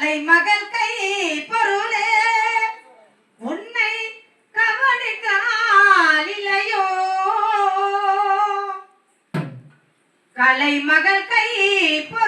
மாலை மகள் கை பொருளே. உன்னை கவனிக்க ஆளிலையோ கலை மகள் கை பொருள்.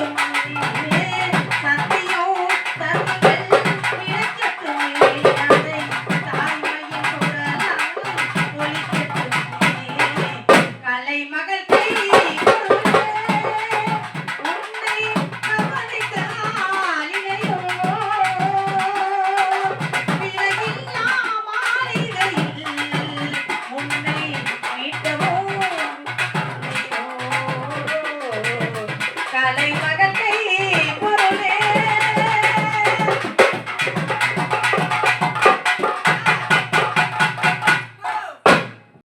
Yeah.